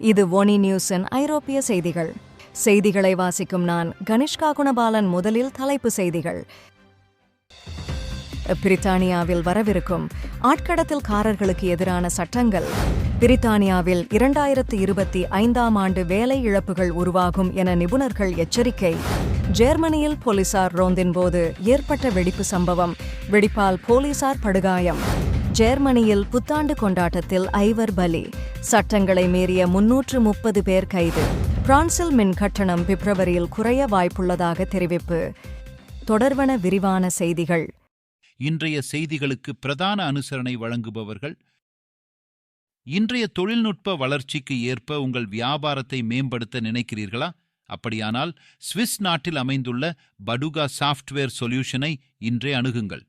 இது ஒனி நியூஸின் ஐரோப்பிய செய்திகள். செய்திகளை வாசிக்கும் நான் கனிஷ்கா குணபாலன் முதலில் தலைப்பு செய்திகள். பிரித்தானியாவில் வரவிருக்கும் ஆட்கடத்தல்காரர்களுக்கு எதிரான சட்டங்கள். பிரித்தானியாவில் இரண்டாயிரத்து இருபத்தி ஐந்தாம் ஆண்டு வேலை இழப்புகள் உருவாகும் என நிபுணர்கள் எச்சரிக்கை. ஜெர்மனியில் போலீசார் ரோந்தின் போது ஏற்பட்ட வெடிப்பு சம்பவம். வெடிப்பால் போலீசார் படுகாயம். ஜெர்மனியில் புத்தாண்டு கொண்டாட்டத்தில் ஐவர் பலி. சட்டங்களை மீறிய முன்னூற்று முப்பது பேர் கைது. பிரான்சில் மின் கட்டணம் பிப்ரவரியில் குறைய வாய்ப்புள்ளதாக தெரிவிப்பு. தொடர்வன விரிவான செய்திகள். இன்றைய செய்திகளுக்கு பிரதான அனுசரணை வழங்குபவர்கள் இன்றைய தொழில்நுட்ப வளர்ச்சிக்கு ஏற்ப உங்கள் வியாபாரத்தை மேம்படுத்த நினைக்கிறீர்களா? அப்படியானால் சுவிஸ் நாட்டில் அமைந்துள்ள படுகா சாஃப்ட்வேர் சொல்யூஷனை இன்றே அணுகுங்கள்.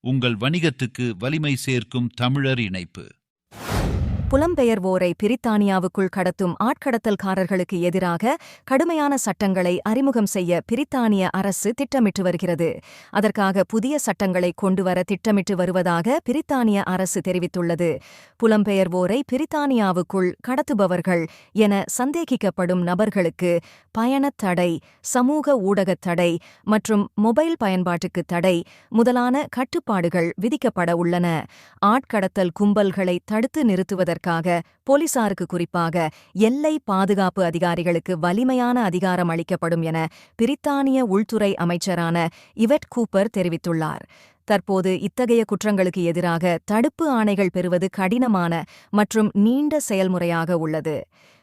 உங்கள் வணிகத்துக்கு வலிமை சேர்க்கும் தமிழர் இணைப்பு. புலம்பெயர்வோரை பிரித்தானியாவுக்குள் கடத்தும் ஆட்கடத்தல்காரர்களுக்கு எதிராக கடுமையான சட்டங்களை அறிமுகம் செய்ய பிரித்தானிய அரசு திட்டமிட்டு வருகிறது. அதற்காக புதிய சட்டங்களை கொண்டுவர திட்டமிட்டு வருவதாக பிரித்தானிய அரசு தெரிவித்துள்ளது. புலம்பெயர்வோரை பிரித்தானியாவுக்குள் கடத்துபவர்கள் என சந்தேகிக்கப்படும் நபர்களுக்கு பயணத் தடை சமூக ஊடகத் தடை மற்றும் மொபைல் பயன்பாட்டுக்கு தடை முதலான கட்டுப்பாடுகள் விதிக்கப்பட உள்ளன. ஆட்கடத்தல் கும்பல்களை தடுத்து நிறுத்துவதற்கு செய்வதற்காக போலீசாருக்கு குறிப்பாக எல்லை பாதுகாப்பு அதிகாரிகளுக்கு வலிமையான அதிகாரம் அளிக்கப்படும் என பிரித்தானிய உள்துறை அமைச்சரான இவெட் கூப்பர் தெரிவித்துள்ளார். தற்போது இத்தகைய குற்றங்களுக்கு எதிராக தடுப்பு ஆணைகள் பெறுவது கடினமான மற்றும் நீண்ட செயல்முறையாக உள்ளது.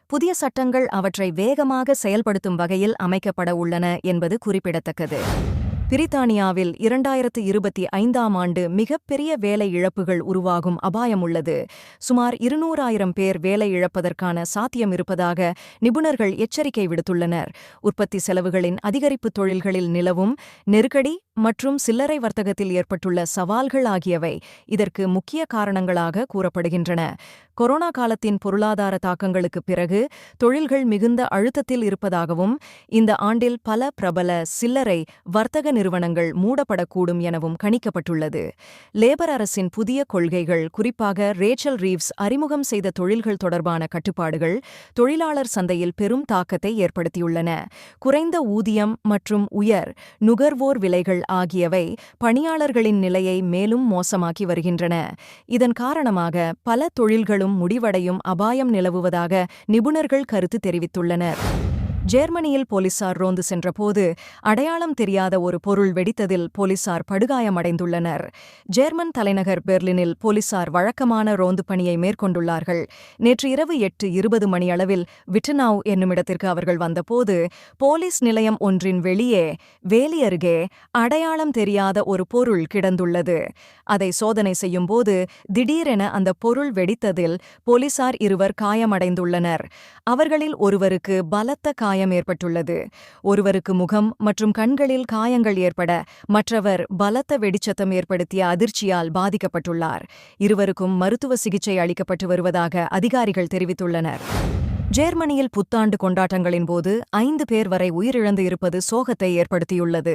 புதிய சட்டங்கள் அவற்றை வேகமாக செயல்படுத்தும் வகையில் அமைக்கப்பட உள்ளன என்பது குறிப்பிடத்தக்கது. பிரித்தானியாவில் இரண்டாயிரத்து இருபத்தி ஐந்தாம் ஆண்டு மிகப்பெரிய வேலை இழப்புகள் உருவாகும் அபாயம் உள்ளது. சுமார் இருநூறாயிரம் பேர் வேலை இழப்பதற்கான சாத்தியம் இருப்பதாக நிபுணர்கள் எச்சரிக்கை விடுத்துள்ளனர். உற்பத்தி செலவுகளின் அதிகரிப்பு தொழில்களில் நிலவும் நெருக்கடி மற்றும் சில்லறை வர்த்தகத்தில் ஏற்பட்டுள்ள சவால்கள் ஆகியவை இதற்கு முக்கிய காரணங்களாக கூறப்படுகின்றன. கொரோனா காலத்தின் பொருளாதார தாக்கங்களுக்கு பிறகு தொழில்கள் மிகுந்த அழுத்தத்தில் இருப்பதாகவும் இந்த ஆண்டில் பல பிரபல சில்லறை வர்த்தக நிறுவனங்கள் மூடப்படக்கூடும் எனவும் கணிக்கப்பட்டுள்ளது. லேபர் அரசின் புதிய கொள்கைகள் குறிப்பாக ரேச்சல் ரீவ்ஸ் அறிமுகம் செய்த தொழில்கள் தொடர்பான கட்டுப்பாடுகள் தொழிலாளர் சந்தையில் பெரும் தாக்கத்தை ஏற்படுத்தியுள்ளன. குறைந்த ஊதியம் மற்றும் உயர் நுகர்வோர் விலைகள் ஆகியவை பணியாளர்களின் நிலையை மேலும் மோசமாக்கி வருகின்றன. இதன் காரணமாக பல தொழில்களும் முடிவடையும் அபாயம் நிலவுவதாக நிபுணர்கள் கருத்து தெரிவித்துள்ளனர். ஜெர்மனியில் போலீசார் ரோந்து சென்றபோது அடையாளம் தெரியாத ஒரு பொருள் வெடித்ததில் போலீசார் படுகாயமடைந்துள்ளனர். ஜெர்மன் தலைநகர் பெர்லினில் போலீசார் வழக்கமான ரோந்து பணியை மேற்கொண்டுள்ளார்கள். நேற்று இரவு எட்டு இருபது மணியளவில் விட்டனாவ் என்னுமிடத்திற்கு அவர்கள் வந்தபோது போலீஸ் நிலையம் ஒன்றின் வெளியே வேலி அருகே அடையாளம் தெரியாத ஒரு பொருள் கிடந்துள்ளது. அதை சோதனை செய்யும்போது திடீரென அந்த பொருள் வெடித்ததில் போலீசார் இருவர் காயமடைந்துள்ளனர். அவர்களில் ஒருவருக்கு பலத்த காயம் காயம் ஏற்பட்டுள்ளது. ஒருவருக்கு முகம் மற்றும் கண்களில் காயங்கள் ஏற்பட மற்றவர் பலத்த வெடிச்சத்தம் ஏற்படுத்திய அதிர்ச்சியால் பாதிக்கப்பட்டுள்ளார். இருவருக்கும் மருத்துவ சிகிச்சை அளிக்கப்பட்டு வருவதாக அதிகாரிகள் தெரிவித்துள்ளனர். ஜேர்மனியில் புத்தாண்டு கொண்டாட்டங்களின் போது ஐந்து பேர் வரை உயிரிழந்து இருப்பது சோகத்தை ஏற்படுத்தியுள்ளது.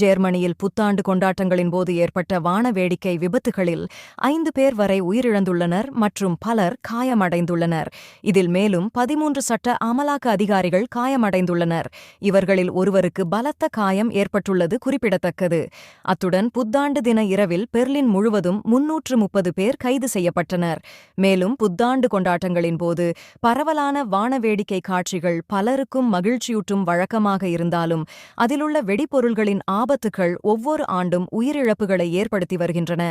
ஜேர்மனியில் புத்தாண்டு கொண்டாட்டங்களின் போது ஏற்பட்ட வான வேடிக்கை விபத்துகளில் ஐந்து பேர் வரை உயிரிழந்துள்ளனர் மற்றும் பலர் காயமடைந்துள்ளனர். இதில் மேலும் பதிமூன்று சட்ட அமலாக்க அதிகாரிகள் காயமடைந்துள்ளனர். இவர்களில் ஒருவருக்கு பலத்த காயம் ஏற்பட்டுள்ளது குறிப்பிடத்தக்கது. அத்துடன் புத்தாண்டு தின இரவில் பெர்லின் முழுவதும் முன்னூற்று முப்பது பேர் கைது செய்யப்பட்டனர். மேலும் புத்தாண்டு கொண்டாட்டங்களின் போது பரவலான வான வேடிக்கை காட்சிகள் பலருக்கும் மகிழ்ச்சியூட்டும் வழக்கமாக இருந்தாலும் அதிலுள்ள வெடிபொருள்களின் ஆபத்துகள் ஒவ்வொரு ஆண்டும் உயிரிழப்புகளை ஏற்படுத்தி வருகின்றன.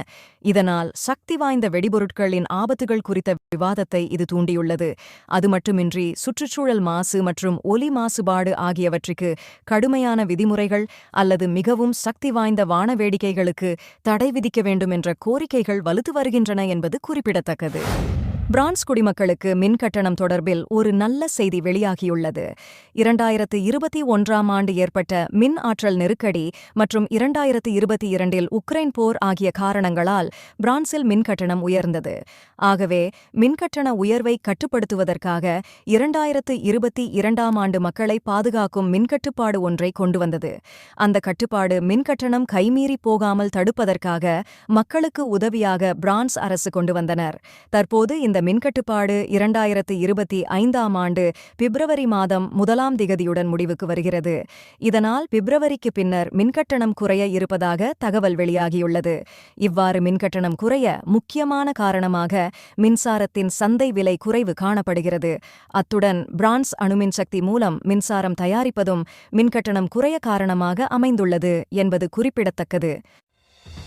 இதனால் சக்தி வாய்ந்த வெடிபொருட்களின் ஆபத்துகள் குறித்த விவாதத்தை இது தூண்டியுள்ளது. அது மட்டுமின்றி சுற்றுச்சூழல் மாசு மற்றும் ஒலி மாசுபாடு ஆகியவற்றுக்கு கடுமையான விதிமுறைகள் அல்லது மிகவும் சக்தி வாய்ந்த வான வேடிக்கைகளுக்கு தடை விதிக்க வேண்டும் என்ற கோரிக்கைகள் வலுத்து வருகின்றன என்பது குறிப்பிடத்தக்கது. பிரான்ஸ் குடிமக்களுக்கு மின் கட்டணம் தொடர்பில் ஒரு நல்ல செய்தி வெளியாகியுள்ளது. இரண்டாயிரத்து இருபத்தி ஒன்றாம் ஆண்டு ஏற்பட்ட மின் ஆற்றல் நெருக்கடி மற்றும் இரண்டாயிரத்து இருபத்தி இரண்டில் உக்ரைன் போர் ஆகிய காரணங்களால் பிரான்சில் மின் கட்டணம் உயர்ந்தது. ஆகவே மின்கட்டண உயர்வை கட்டுப்படுத்துவதற்காக இரண்டாயிரத்து இருபத்தி இரண்டாம் ஆண்டு மக்களை பாதுகாக்கும் மின்கட்டுப்பாடு ஒன்றை கொண்டு வந்தது. அந்த கட்டுப்பாடு மின்கட்டணம் கைமீறி போகாமல் தடுப்பதற்காக மக்களுக்கு உதவியாக பிரான்ஸ் அரசு கொண்டு வந்தனர். தற்போது இந்த மின்கட்டுப்பாடு இரண்டாயிரத்து இருபத்தி ஐந்தாம் ஆண்டு பிப்ரவரி மாதம் முதலாம் திகதியுடன் முடிவுக்கு வருகிறது. இதனால் பிப்ரவரிக்கு பின்னர் மின்கட்டணம் குறைய இருப்பதாக தகவல் வெளியாகியுள்ளது. இவ்வாறு மின்கட்டணம் குறைய முக்கியமான காரணமாக மின்சாரத்தின் சந்தை விலை குறைவு காணப்படுகிறது. அத்துடன் பிரான்ஸ் அணுமின் சக்தி மூலம் மின்சாரம் தயாரிப்பதும் மின்கட்டணம் குறைய காரணமாக அமைந்துள்ளது என்பது குறிப்பிடத்தக்கது.